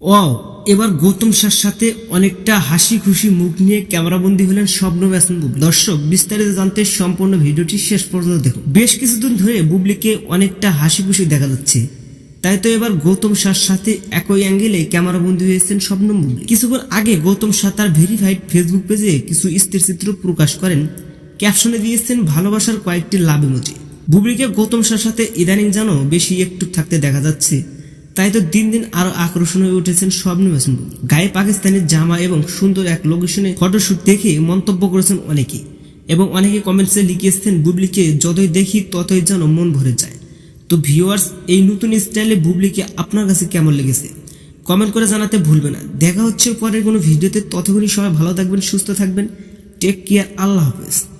Wow, এবার গৌতম সার সাথে অনেকটা হাসি খুশি মুখ নিয়ে ক্যামেরাবন্দি হলেন স্বপ্নম হাসান বুবলি। দর্শক, বিস্তারিত জানতে সম্পূর্ণ ভিডিওটি শেষ পর্যন্ত দেখুন। বেশ কিছুদিন ধরে বুবলিকে অনেকটা হাসি খুশি দেখা যাচ্ছে। তাই তো এবার গৌতম সার সাথে একই অ্যাঙ্গেলে ক্যামেরাবন্দি হয়েছেন স্বপ্নম বুবলি। কিছুক্ষণ আগে গৌতম সার তার ভেরিফাইড ফেসবুক পেজে কিছু স্থির চিত্র প্রকাশ করেন। ক্যাপশনে দিয়েছেন, ভালোবাসার কয়েকটি লাভ ইমোজি। বুবলিকে গৌতম সার সাথে ইদানিং যেন বেশি একটু থাকতে দেখা যাচ্ছে। তাই তো দিন দিন আরও আকর্ষণ হয়ে উঠেছেন হাসান বুবলি। গায়ে পাকিস্তানের জামা এবং সুন্দর এক লোকেশনে ফটোশুট দেখে মন্তব্য করেছেন অনেকে এবং অনেকে কমেন্টসে লিখিয়েছেন, বুবলিকে যতই দেখি, ততই যেন মন ভরে যায়। তো ভিউয়ার্স এই নতুন স্টাইলে বুবলিকে আপনার কাছে কেমন লেগেছে? কমেন্ট করে জানাতে ভুলবে না। দেখা হচ্ছে পরের কোনো ভিডিওতে। ততক্ষণই সবাই ভালো থাকবেন, সুস্থ থাকবেন। টেক কেয়ার আল্লাহ হাফেজ।